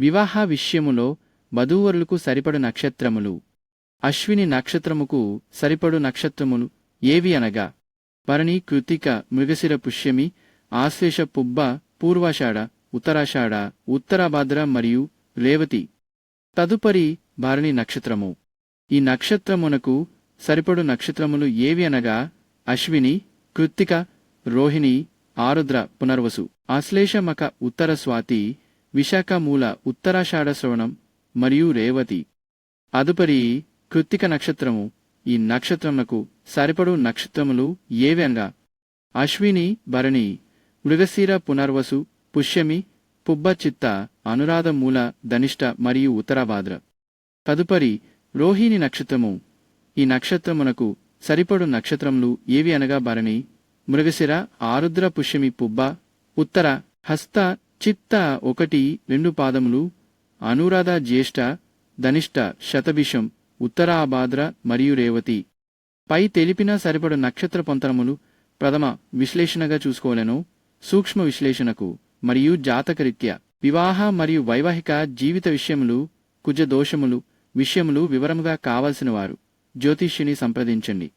వివాహ విషయములో వధూవరులకు సరిపడు నక్షత్రములు. అశ్విని నక్షత్రముకు సరిపడు నక్షత్రములు ఏవి అనగా? భరణి కృతిక మృగశిర పుష్యమి ఆశ్లేష పుబ్బ పూర్వాషాఢ ఉత్తరాషాఢ ఉత్తరాభాద్ర మరియు రేవతి. తదుపరి భరణి నక్షత్రము. ఈ నక్షత్రమునకు సరిపడు నక్షత్రములు ఏవి అనగా? అశ్విని కృత్తిక రోహిణి ఆరుద్ర పునర్వసు. ఆశ్లేషమక ఉత్తర స్వాతి విశాఖ మూల ఉత్తరాషాఢ శ్రవణం మరియు రేవతి. అదుపరి కృత్తిక నక్షత్రము. ఈ నక్షత్రమునకు సరిపడు నక్షత్రములు ఏవి అశ్విని భరణి మృగశీర పునర్వసు పుష్యమి పుబ్బ చిత్త అనురాధ మూల ధనిష్ట మరియు ఉత్తరాభాద్ర. తదుపరి రోహిణి నక్షత్రము. ఈ నక్షత్రమునకు సరిపడు నక్షత్రములు ఏవి అనగా భరణి మృగశిర ఆరుద్ర పుష్యమి పుబ్బ ఉత్తర హస్త చిత్త ఒకటి రెండు పాదములు అనురాధ జ్యేష్ఠ ధనిష్ట శతభిషం ఉత్తరాభాద్ర మరియు రేవతి. పై తెలిపిన సరిపడు నక్షత్ర పొంతనములు ప్రథమ విశ్లేషణగా చూసుకోలేను సూక్ష్మ విశ్లేషణకు మరియు జాతకరీత్యా. వివాహ మరియు వైవాహిక జీవిత విషయములు కుజ దోషములు విషయములు వివరముగా కావలసిన వారు జ్యోతిష్యుని సంప్రదించండి.